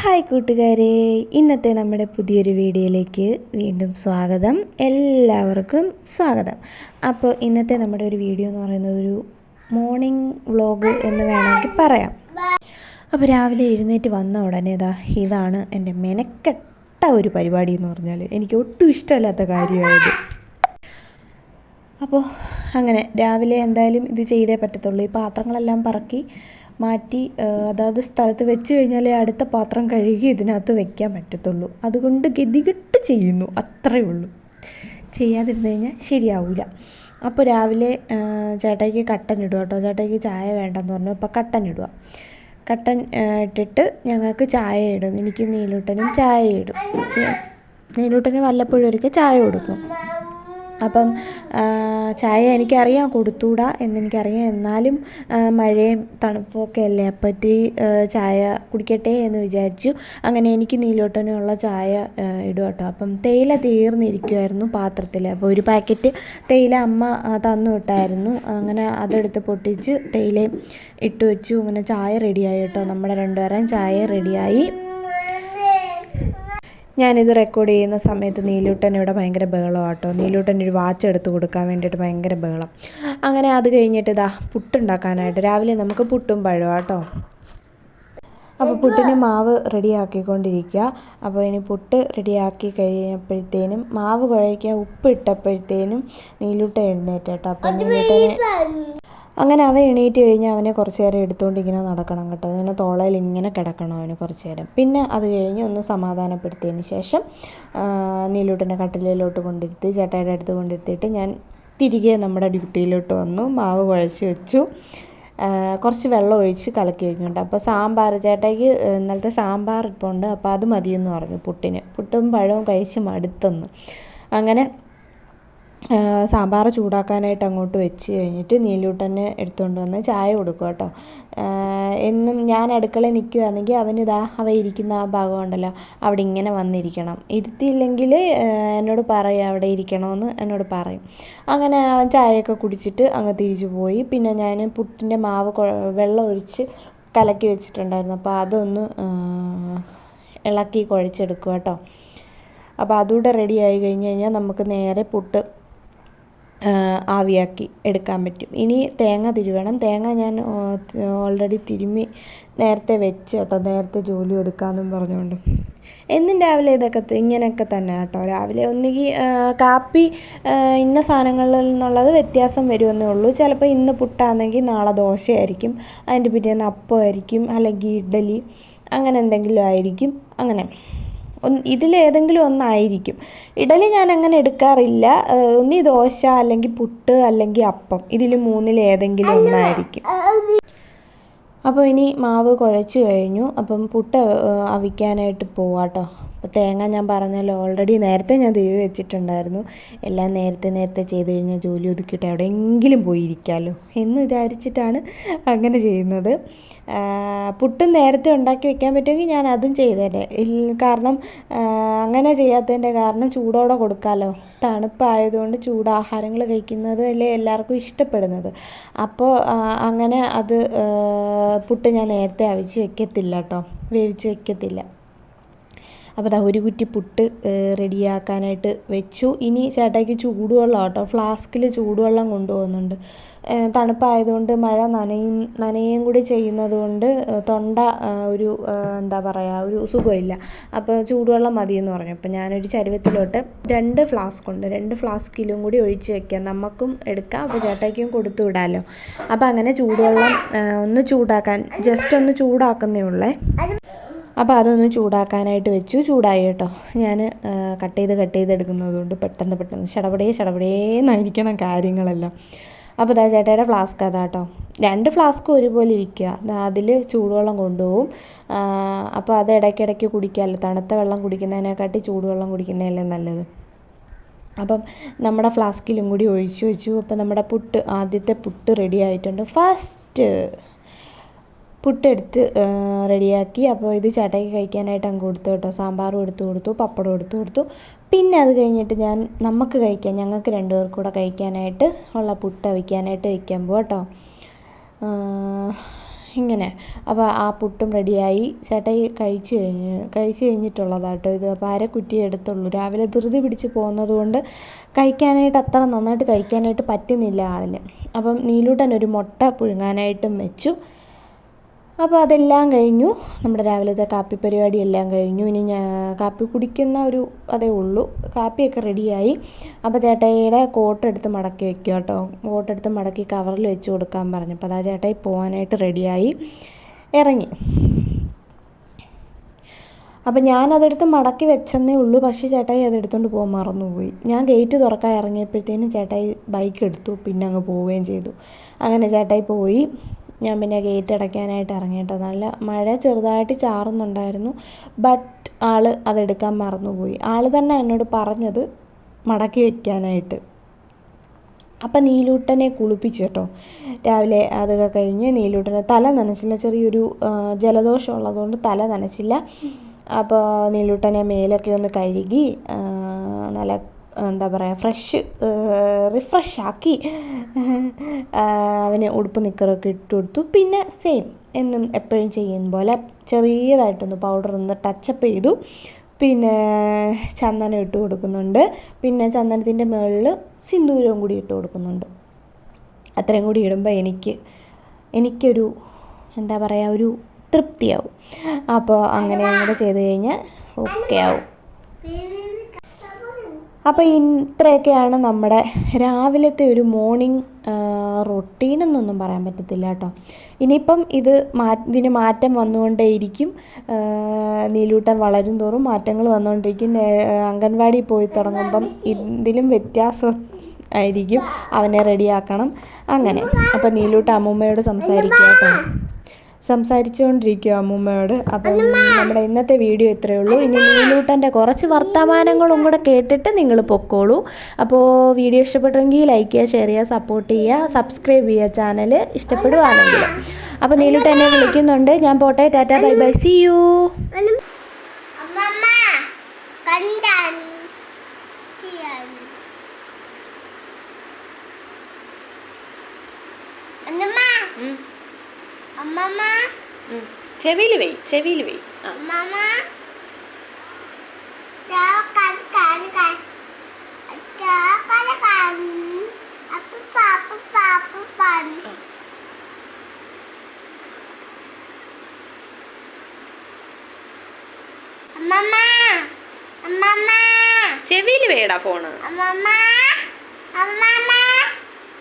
Hi കൂട്ടുകാരെ ഇന്നത്തെ നമ്മുടെ പുതിയൊരു വീഡിയോയിലേക്ക് വീണ്ടും സ്വാഗതം. എല്ലാവർക്കും സ്വാഗതം. അപ്പോൾ ഇന്നത്തെ നമ്മുടെ ഒരു വീഡിയോ എന്ന് പറയുന്നത് ഒരു മോർണിംഗ് വ്ളോഗ് എന്ന് വേണമെങ്കിൽ പറയാം. അപ്പോൾ രാവിലെ എഴുന്നേറ്റ് വന്ന ഉടനെ ഇതാ ഇതാണ് എന്റെ മെനക്കെട്ട ഒരു പരിപാടി എന്ന് പറഞ്ഞാൽ എനിക്ക് ഒട്ടും ഇഷ്ടമല്ലാത്ത കാര്യമായത്. അപ്പോൾ അങ്ങനെ രാവിലെ എന്തായാലും ഇത് ചെയ്തേ പറ്റത്തുള്ളൂ. ഈ പാത്രങ്ങളെല്ലാം പറക്കി മാറ്റി അതാത് സ്ഥലത്ത് വെച്ച് കഴിഞ്ഞാലേ അടുത്ത പാത്രം കഴുകി ഇതിനകത്ത് വെക്കാൻ പറ്റത്തുള്ളൂ. അതുകൊണ്ട് ഗതികെട്ട് ചെയ്യുന്നു. അത്രയേ ഉള്ളൂ. ചെയ്യാതിരുന്നു കഴിഞ്ഞാൽ ശരിയാവില്ല അപ്പോൾ രാവിലെ ചേട്ടായിക്ക് കട്ടൻ ഇടുക കേട്ടോ ചേട്ടായിക്ക് ചായ വേണ്ടെന്ന് പറഞ്ഞു. അപ്പോൾ കട്ടൻ ഇടുക കട്ടൻ ഇട്ടിട്ട് ഞങ്ങൾക്ക് ചായ ഇടും. എനിക്ക് നീലൂട്ടനും ചായ ഇടും. നീലൂട്ടന് വല്ലപ്പോഴും ഒരിക്കൽ ചായ കൊടുക്കും. അപ്പം ചായ എനിക്കറിയാം കൊടുത്തുകൂടാ എന്നെനിക്കറിയാം. എന്നാലും മഴയും തണുപ്പും ഒക്കെ അല്ലേ? അപ്പോൾ ഇത്തിരി ചായ കുടിക്കട്ടെ എന്ന് വിചാരിച്ചു. അങ്ങനെ എനിക്ക് നീലോട്ടനുള്ള ചായ ഇടും കേട്ടോ. അപ്പം തേയില തീർന്നിരിക്കുമായിരുന്നു പാത്രത്തിൽ. അപ്പോൾ ഒരു പാക്കറ്റ് തേയില അമ്മ തന്നു വിട്ടായിരുന്നു. അങ്ങനെ അതെടുത്ത് പൊട്ടിച്ച് തേയിലയും ഇട്ട് വെച്ചു. അങ്ങനെ ചായ റെഡിയായി കേട്ടോ. നമ്മുടെ രണ്ടുപേരെയും ചായ റെഡിയായി ഞാനിത് റെക്കോർഡ് ചെയ്യുന്ന സമയത്ത് നീലൂട്ടൻ ഇവിടെ ഭയങ്കര ബഹളമാണ് കേട്ടോ നീലൂട്ടൻ ഒരു വാച്ച് എടുത്ത് കൊടുക്കാൻ വേണ്ടിയിട്ട് ഭയങ്കര ബഹളം. അങ്ങനെ അത് കഴിഞ്ഞിട്ട് ഇതാ പുട്ടുണ്ടാക്കാനായിട്ട് രാവിലെ നമുക്ക് പുട്ടും പഴം കേട്ടോ അപ്പോൾ പുട്ടിന് മാവ് റെഡിയാക്കിക്കൊണ്ടിരിക്കുക അപ്പോൾ ഇനി പുട്ട് റെഡിയാക്കി കഴിഞ്ഞപ്പോഴത്തേനും മാവ് കുഴയ്ക്കാൻ ഉപ്പ് ഇട്ടപ്പോഴത്തേനും നീലൂട്ട എഴുന്നേറ്റ കേട്ടോ അപ്പോൾ നീലൂട്ടനെ അങ്ങനെ അവൻ എണീറ്റ് കഴിഞ്ഞാൽ അവനെ കുറച്ച് നേരം എടുത്തുകൊണ്ട് ഇങ്ങനെ നടക്കണം കേട്ടോ. അതിങ്ങനെ തോളയിൽ ഇങ്ങനെ കിടക്കണം അവന് കുറച്ച് നേരം. പിന്നെ അത് കഴിഞ്ഞ് ഒന്ന് സമാധാനപ്പെടുത്തിയതിന് ശേഷം നീലൂട്ടനെ കട്ടിലയിലോട്ട് കൊണ്ടിരുത്തി ചേട്ടായുടെ അടുത്ത് കൊണ്ടിരുത്തിയിട്ട് ഞാൻ തിരികെ നമ്മുടെ ഡ്യൂട്ടിയിലോട്ട് വന്നു. മാവ് കുഴച്ച് വെച്ചു. കുറച്ച് വെള്ളം ഒഴിച്ച് കലക്കി വയ്ക്കുന്നുണ്ട് അപ്പോൾ സാമ്പാർ ചേട്ടായിക്ക് ഇന്നലത്തെ സാമ്പാർ ഇപ്പോൾ ഉണ്ട്. അപ്പോൾ അത് മതിയെന്ന് പറഞ്ഞു പുട്ടിന്. പുട്ടും പഴവും കഴിച്ച് മടുത്തെന്ന്. അങ്ങനെ സാമ്പാർ ചൂടാക്കാനായിട്ട് അങ്ങോട്ട് വെച്ച് കഴിഞ്ഞിട്ട് നീലൂട്ടനെ എടുത്തുകൊണ്ട് വന്ന് ചായ കൊടുക്കും കേട്ടോ. എന്നും ഞാൻ അടുക്കളയിൽ നിൽക്കുകയാണെങ്കിൽ അവനിതാ അവ ഇരിക്കുന്ന ആ ഭാഗം ഉണ്ടല്ലോ അവിടെ ഇങ്ങനെ വന്നിരിക്കണം. ഇരുത്തിയില്ലെങ്കിൽ എന്നോട് പറയും അവിടെ ഇരിക്കണമെന്ന് എന്നോട് പറയും. അങ്ങനെ അവൻ ചായയൊക്കെ കുടിച്ചിട്ട് അങ്ങ് തിരിച്ചു പോയി. പിന്നെ ഞാൻ പുട്ടിന്റെ മാവ് വെള്ളം ഒഴിച്ച് കലക്കി വെച്ചിട്ടുണ്ടായിരുന്നു. അപ്പോൾ അതൊന്ന് ഇളക്കി കുഴച്ചെടുക്കുക കേട്ടോ. അപ്പോൾ അതുകൂടെ റെഡി ആയി കഴിഞ്ഞ് കഴിഞ്ഞാൽ നമുക്ക് നേരെ പുട്ട് ആവിയാക്കി എടുക്കാൻ പറ്റും. ഇനി തേങ്ങ തിരുവണം. തേങ്ങ ഞാൻ ഓൾറെഡി തിരുമ്മി നേരത്തെ വെച്ച് കേട്ടോ. നേരത്തെ ജോലി ഒതുക്കാമെന്നും പറഞ്ഞുകൊണ്ട് എന്നും രാവിലെ ഇതൊക്കെ ഇങ്ങനെയൊക്കെ തന്നെ കേട്ടോ. രാവിലെ ഒന്നുകിൽ കാപ്പി ഇന്ന സാധനങ്ങളിൽ നിന്നുള്ളത് വ്യത്യാസം വരുമെന്നേ ഉള്ളൂ. ചിലപ്പോൾ ഇന്ന് പുട്ടാണെങ്കിൽ നാളെ ദോശയായിരിക്കും. അതിന്റെ പിറ്റേന്ന് അപ്പമായിരിക്കും. അല്ലെങ്കിൽ ഇഡ്ഡലി. അങ്ങനെ എന്തെങ്കിലും ആയിരിക്കും. അങ്ങനെ. ഇതിലേതെങ്കിലും ഒന്നായിരിക്കും. ഇഡലി ഞാൻ അങ്ങനെ എടുക്കാറില്ല ഒന്നി ദോശ അല്ലെങ്കിൽ പുട്ട് അല്ലെങ്കിൽ അപ്പം. ഇതിൽ മൂന്നിൽ ഏതെങ്കിലും ഒന്നായിരിക്കും. അപ്പോൾ ഇനി മാവ് കുഴച്ച് കഴിഞ്ഞു. അപ്പം പുട്ട് അവിക്കാനായിട്ട് പോവാട്ടോ. അപ്പോൾ തേങ്ങ ഞാൻ പറഞ്ഞല്ലോ ഓൾറെഡി നേരത്തെ ഞാൻ തിരിവ് വെച്ചിട്ടുണ്ടായിരുന്നു. എല്ലാം നേരത്തെ നേരത്തെ ചെയ്ത് കഴിഞ്ഞാൽ ജോലി ഒതുക്കിയിട്ട് എവിടെയെങ്കിലും പോയിരിക്കാമല്ലോ എന്ന് വിചാരിച്ചിട്ടാണ് അങ്ങനെ ചെയ്യുന്നത്. പുട്ടും നേരത്തെ ഉണ്ടാക്കി വെക്കാൻ പറ്റുമെങ്കിൽ ഞാൻ അതും ചെയ്തേനെ. കാരണം അങ്ങനെ ചെയ്യാത്തതിന്റെ കാരണം ചൂടോടെ കൊടുക്കാമല്ലോ തണുപ്പായതുകൊണ്ട് ചൂടാഹാരങ്ങൾ കഴിക്കുന്നത് അല്ലേ എല്ലാവർക്കും ഇഷ്ടപ്പെടുന്നത്. അപ്പോൾ അങ്ങനെ അത് പുട്ട് ഞാൻ നേരത്തെ അവിച്ച് വെക്കത്തില്ല കേട്ടോ. വേവിച്ച് വെക്കത്തില്ല. അപ്പോൾ ദാ ഒരു കുറ്റി പുട്ട് റെഡിയാക്കാനായിട്ട് വെച്ചു. ഇനി ചേട്ടായിക്ക് ചൂടുവെള്ളം കേട്ടോ ഫ്ലാസ്കിൽ ചൂടുവെള്ളം കൊണ്ടുപോകുന്നുണ്ട്. തണുപ്പായതുകൊണ്ട് മഴ നനയും നനയും കൂടി ചെയ്യുന്നത് കൊണ്ട് തൊണ്ട ഒരു എന്താ പറയുക ഒരു സുഖമില്ല. അപ്പോൾ ചൂടുവെള്ളം എന്ന് പറഞ്ഞു. അപ്പോൾ ഞാനൊരു ചരുവത്തിലോട്ട് രണ്ട് ഫ്ലാസ്ക് ഉണ്ട് രണ്ട് ഫ്ലാസ്കിലും കൂടി ഒഴിച്ച് വെക്കാം. നമുക്കും എടുക്കാം. അപ്പോൾ ചേട്ടായിക്കും കൊടുത്തു വിടാമല്ലോ അപ്പോൾ അങ്ങനെ ചൂടുവെള്ളം ഒന്ന് ചൂടാക്കാൻ ജസ്റ്റ് ഒന്ന് ചൂടാക്കുന്നേ ഉള്ളേ. അപ്പോൾ അതൊന്ന് ചൂടാക്കാനായിട്ട് വെച്ചു. ചൂടായി കേട്ടോ. ഞാൻ കട്ട് ചെയ്ത് കട്ട് ചെയ്ത് എടുക്കുന്നത് കൊണ്ട് പെട്ടെന്ന് പെട്ടെന്ന് ചടപടേ ചടപടേന്നായിരിക്കണം കാര്യങ്ങളെല്ലാം. അപ്പോൾ ദാ ചേട്ടയുടെ ഫ്ലാസ്ക് അതാ കേട്ടോ രണ്ട് ഫ്ലാസ്കും ഒരുപോലെ ഇരിക്കുക അതിൽ ചൂടുവെള്ളം കൊണ്ടുപോകും. അപ്പോൾ അത് ഇടയ്ക്കിടയ്ക്ക് കുടിക്കാമല്ലോ തണുത്ത വെള്ളം കുടിക്കുന്നതിനെക്കാട്ടി ചൂടുവെള്ളം കുടിക്കുന്നതല്ലേ നല്ലത്. അപ്പം നമ്മുടെ ഫ്ലാസ്കിലും കൂടി ഒഴിച്ചു വെച്ചു. അപ്പോൾ നമ്മുടെ പുട്ട് ആദ്യത്തെ പുട്ട് റെഡി ആയിട്ടുണ്ട്. ഫസ്റ്റ് പുട്ടെടുത്ത് റെഡിയാക്കി. അപ്പോൾ ഇത് ചേട്ടായിക്ക് കഴിക്കാനായിട്ട് അങ്ങ് കൊടുത്തു കേട്ടോ. സാമ്പാറും എടുത്തു കൊടുത്തു പപ്പടം എടുത്തു കൊടുത്തു. പിന്നെ അത് കഴിഞ്ഞിട്ട് ഞാൻ നമുക്ക് കഴിക്കാൻ ഞങ്ങൾക്ക് രണ്ടുപേർക്കും കൂടെ കഴിക്കാനായിട്ട് ഉള്ള പുട്ട് വയ്ക്കാനായിട്ട് വയ്ക്കാൻ പോകും കേട്ടോ. ഇങ്ങനെ. അപ്പോൾ ആ പുട്ടും റെഡിയായി. ചേട്ടായി കഴിച്ചു കഴിഞ്ഞ് കഴിച്ചു കഴിഞ്ഞിട്ടുള്ളതാട്ടോ ഇത്. അപ്പോൾ അര കുറ്റി എടുത്തുള്ളൂ. രാവിലെ ധൃതി പിടിച്ച് പോകുന്നത് കൊണ്ട് കഴിക്കാനായിട്ട് അത്ര നന്നായിട്ട് കഴിക്കാനായിട്ട് പറ്റുന്നില്ല ആളിന്. അപ്പം നീലൂട്ടൻ ഒരു മുട്ട പുഴുങ്ങാനായിട്ടും വെച്ചു. അപ്പോൾ അതെല്ലാം കഴിഞ്ഞു. നമ്മുടെ രാവിലത്തെ കാപ്പി പരിപാടി എല്ലാം കഴിഞ്ഞു. ഇനി ഞാൻ കാപ്പി കുടിക്കുന്ന ഒരു അതേ ഉള്ളൂ. കാപ്പിയൊക്കെ റെഡിയായി. അപ്പോൾ ചേട്ടായിയുടെ കോട്ട് എടുത്ത് മടക്കി വെക്കുക കേട്ടോ. കോട്ട് എടുത്ത് മടക്കി കവറിൽ വെച്ച് കൊടുക്കാൻ പറഞ്ഞു. അപ്പോൾ അതാ ചേട്ടായി പോകാനായിട്ട് റെഡിയായി. ഇറങ്ങി. അപ്പം ഞാൻ അതെടുത്ത് മടക്കി വെച്ചെന്നേ ഉള്ളൂ. പക്ഷേ ചേട്ടായി അതെടുത്തുകൊണ്ട് പോകാൻ മറന്നുപോയി. ഞാൻ ഗേറ്റ് തുറക്കാൻ ഇറങ്ങിയപ്പോഴത്തേനും ചേട്ടായി ബൈക്ക് എടുത്തു. പിന്നെ അങ്ങ് പോവുകയും ചെയ്തു. അങ്ങനെ ചേട്ടായി പോയി. ഞാൻ പിന്നെ ഗേറ്റ് അടയ്ക്കാനായിട്ട് ഇറങ്ങി കേട്ടോ. നല്ല മഴ ചെറുതായിട്ട് ചാറുന്നുണ്ടായിരുന്നു. ബട്ട് ആൾ അതെടുക്കാൻ മറന്നുപോയി. ആൾ തന്നെ എന്നോട് പറഞ്ഞത് മടക്കി വയ്ക്കാനായിട്ട് അപ്പം നീലൂട്ടനെ കുളിപ്പിച്ചു കേട്ടോ. രാവിലെ അതൊക്കെ കഴിഞ്ഞ് നീലൂട്ടനെ തല നനച്ചില്ല. ചെറിയൊരു ജലദോഷം ഉള്ളതുകൊണ്ട് തല നനച്ചില്ല. അപ്പോൾ നീലൂട്ടനെ മേലൊക്കെ ഒന്ന് കഴുകി നല്ല എന്താ പറയുക ഫ്രഷ് റിഫ്രഷ് ആക്കി ആ, അവന് ഉടുപ്പ് നിക്കറൊക്കെ ഇട്ട് കൊടുത്തു. പിന്നെ സെയിം എന്നും എപ്പോഴും ചെയ്യുന്ന പോലെ ചെറിയതായിട്ടൊന്ന് പൗഡർ ഒന്ന് ടച്ചപ്പ് ചെയ്തു. പിന്നെ ചന്ദനം ഇട്ട് കൊടുക്കുന്നുണ്ട്. പിന്നെ ചന്ദനത്തിന്റെ മുകളിൽ സിന്ദൂരവും കൂടി ഇട്ട് കൊടുക്കുന്നുണ്ട്. അത്രയും കൂടി ഇടുമ്പോൾ എനിക്ക് എനിക്കൊരു എന്താ പറയുക ഒരു തൃപ്തിയാവും. അപ്പോൾ അങ്ങനെ അങ്ങോട്ട് ചെയ്ത് കഴിഞ്ഞാൽ ഓക്കെ ആവും. അപ്പോൾ ഇത്രയൊക്കെയാണ് നമ്മുടെ രാവിലത്തെ ഒരു മോർണിംഗ് റൊട്ടീൻ എന്നൊന്നും പറയാൻ പറ്റത്തില്ല കേട്ടോ. ഇനിയിപ്പം ഇത് മാ ഇതിന് മാറ്റം വന്നുകൊണ്ടേയിരിക്കും. നീലൂട്ടം വളരും തോറും മാറ്റങ്ങൾ വന്നുകൊണ്ടിരിക്കും. അംഗൻവാടി പോയി തുടങ്ങുമ്പം ഇതിലും വ്യത്യാസം ആയിരിക്കും. അവനെ റെഡിയാക്കണം. അങ്ങനെ. അപ്പോൾ നീലൂട്ട അമ്മൂമ്മയോട് സംസാരിക്കുക കേട്ടോ. സംസാരിച്ചുകൊണ്ടിരിക്കുക അമ്മൂമ്മയോട്. അപ്പം നമ്മുടെ ഇന്നത്തെ വീഡിയോ ഇത്രയേ ഉള്ളൂ. ഇനി നീലൂട്ടന്റെ കുറച്ച് വർത്തമാനങ്ങളും കൂടെ കേട്ടിട്ട് നിങ്ങൾ പൊക്കോളൂ. അപ്പോൾ വീഡിയോ ഇഷ്ടപ്പെട്ടെങ്കിൽ ലൈക്ക് ചെയ്യുക ഷെയർ ചെയ്യുക സപ്പോർട്ട് ചെയ്യുക സബ്സ്ക്രൈബ് ചെയ്യുക ചാനൽ ഇഷ്ടപ്പെടുവാണെങ്കിൽ. അപ്പോൾ നീലൂട്ട് എന്നെ വിളിക്കുന്നുണ്ട്. ഞാൻ പോട്ടെ tata bye bye see you അമ്മമ്മ കണ്ടാൻ ചെയ്യാൻ അമ്മമ്മ അമ്മമ്മ ചെവിയിൽ വെയ് ചെവിയിൽ വെയ്. ചെവിയിൽ വേടാ ഫോണ്. അമ്മമ്മ. അമ്മമ്മ.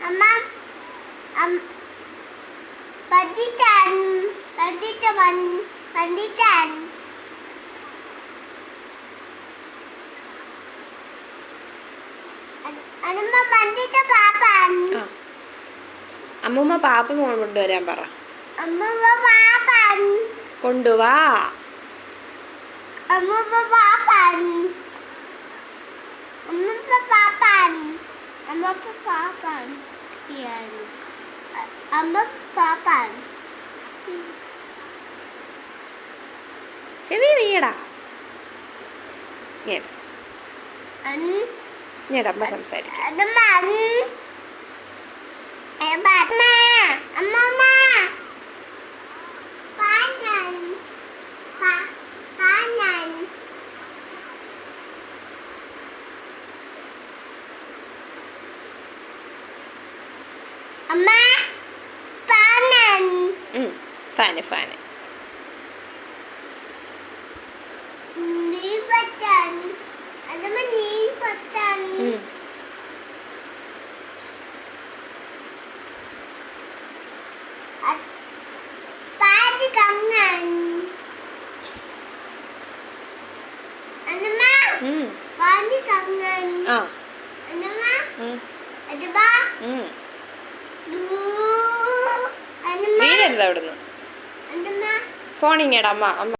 അമ്മ. അം പഠിക്കാൻ പഠിച്ചവൻ പഠിക്കാൻ അമ്മ പഠിച്ച പാപ്പൻ ആ അമ്മൂമ്മ പാപ്പ കൊണ്ടുവരാൻ പറ അമ്മമ്മ പാപ്പൻ കൊണ്ടുവാ അമ്മമ്മ പാപ്പൻ അമ്മമ്മ പാപ്പൻ അമ്മമ്മ പാപ്പൻ അമ്മ പാപ്പൻ ചെവി വീടാ ഞേട അമ്മ സംസാരിക്കും. പാടി ഫാന്. ആ. വീഴരുത് അവിടുന്ന്? അമ്മ ഫോണിങ്ങേടാ അമ്മ അമ്മ